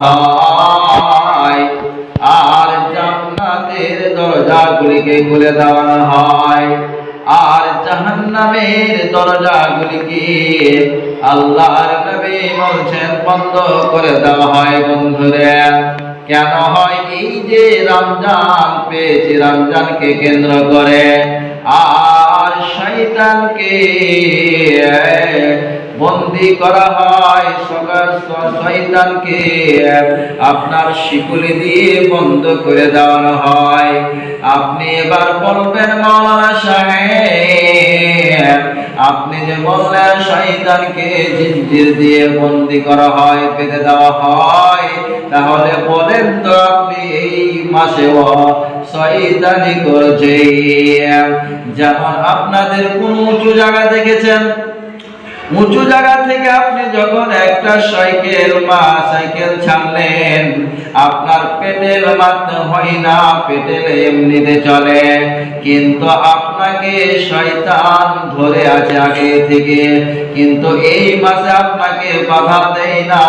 আর জান্নাতের দরজাগুলিকে খুলে দেওয়া হয়। আর জাহান্নামের দরজাগুলিকে আল্লাহর নবী বলছেন, বন্ধ করে দেওয়া হয় বন্ধুরে। কেন হয়? এই যে রমজান পেয়েছি, রমজানকে কেন্দ্র করে। আর শয়তানকে বন্দি করা হয় সকাল শয়তানকে। আপনার শিকুলি দিয়ে বন্ধ করে দেওয়া হয়। আপনি এবার বলবেন মৌলানা সাহেব, আপনি যে বললেন শয়তানকে জিঞ্জির দিয়ে বন্দি করা হয়, বেঁধে দেওয়া হয়, তাহলে বলেন তো আপনি এই মাসেও শয়তানি করছে যেমন আপনাদের কোন উঁচু জায়গা দেখেছেন উঁচু জায়গা থেকে আপনি যখন একটা সাইকেল বা সাইকেল ছাড়লেন, আপনার পেটেল মারতে হয় না, পেটেল এমনিতে চলে। কিন্তু আপনাকে শয়তান ধরে আছে আগে থেকে। কিন্তু এই মাসে আপনাকে বাধা দেয় না।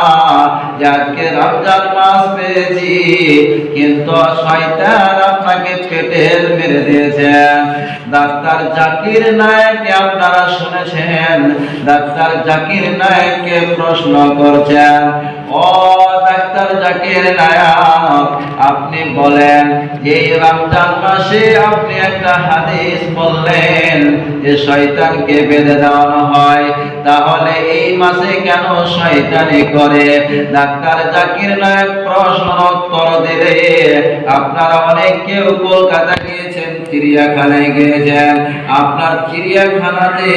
যে আজকে রমজান মাস পেয়েছি, কিন্তু শয়তান আপনাকে পেটেল মেরে দিয়েছেন ডাক্তার জাকির নায়ককে আপনারা শুনেছেন, ডাক্তার জাকির নায়ককে প্রশ্ন করছেন, ও ডাক্তার জাকির নায়ক আপনি বলেন যে রমজান মাসে আপনি একটা হাদিস বললেন যে শয়তানকে বেঁধে দেওয়ানো হয়। তাহলে এই মাসে কেন শয়তানি করে? ডাক্তার জাকির নায়ক প্রশ্ন উত্তর দিলে, আপনারা অনেক কেউ কলকাতা গিয়েছেন চিড়িয়াখানায় গিয়েছেন। আপনার চিড়িয়াখানাতে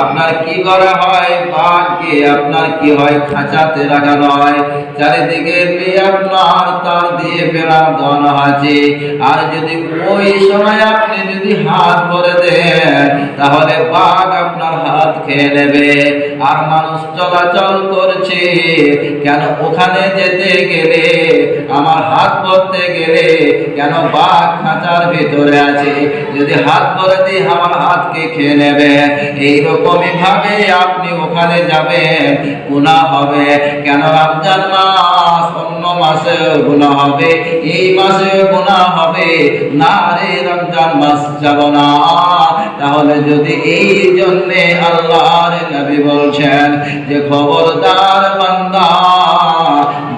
আপনার কি করা হয়? বাঘকে আপনার কি হয়? খাঁচাতে রাখানো হয় চারিদিকে আপনার তার দিয়ে বেড়া দেওয়ানো আছে। আর যদি ওই সময় আপনি যদি হাত ভরে দেন, তাহলে বাঘ আপনার হাত খেয়ে নেবে। আর মানুষ চলাচল করছে। কেন ওখানে যেতে গেলে আমার হাত ভরতে গেলে কেন বাঘ খাঁচার ভিতরে আছে? যদি হাত দিই আমার হাতকে খেয়ে নেবে, এইরকমই ভাবে আপনি ওখানে যাবেন গুণা হবে। কেন রমজান মাস, অন্য মাসে গুণা হবে? এই মাসে গুণা হবে। না রে রমজান মাস, যাব না। তাহলে যদি এই জন্যে আল্লাহর নবী বলছেন যে খবরদার বান্দা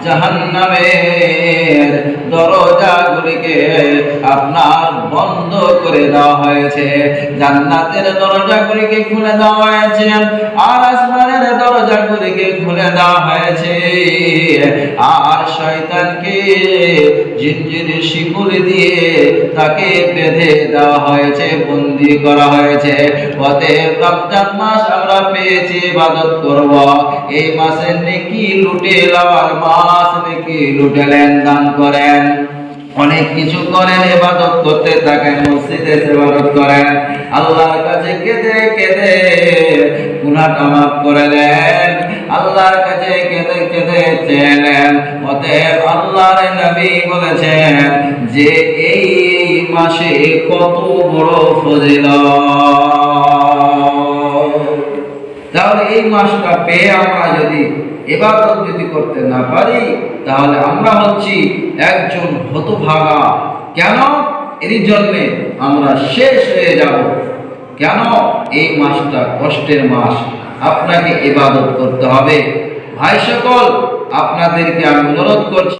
জাহান্নামের দরজাগুলিকে আপনার বন্ধ করে দেওয়া হয়েছে। জান্নাতের দরজাগুলিকে খুলে দেওয়া হয়েছে আর আসমানের দরজাগুলিকে খুলে দেওয়া হয়েছে। আর শয়তানকে জিনজির শিকুলি দিয়ে তাকে বেঁধে দেওয়া হয়েছে, বন্দি করা হয়েছে। অতএব রমজান মাস আমরা পেয়েছি, ইবাদত করব। এই মাসে নেকি লুটে লওয়ার মাস নেকি লুটে, লেনদান করেন, অনেক কিছু করেন, ইবাদত করতে থাকেন, মসজিদে ইবাদত করেন, আল্লাহর কাছে কেঁদে কেঁদে গুনাহটা মাফ করে দেন, আল্লাহর কাছে কেঁদে কেঁদে চেলেন অতএব আল্লাহর নবী বলেছেন যে এই মাসে কত বড় ফজিলত। তাহলে এই মাসটা পেয়ে আমরা যদি এবাদত যদি করতে না পারি, তাহলে আমরা হচ্ছি একজন হতভাগা। কেন? এর জন্যে আমরা শেষ হয়ে যাব। কেন? এই মাসটা কষ্টের মাস। আপনাকে ইবাদত করতে হবে। ভাই সকল, আপনাদেরকে আমি অনুরোধ করছি।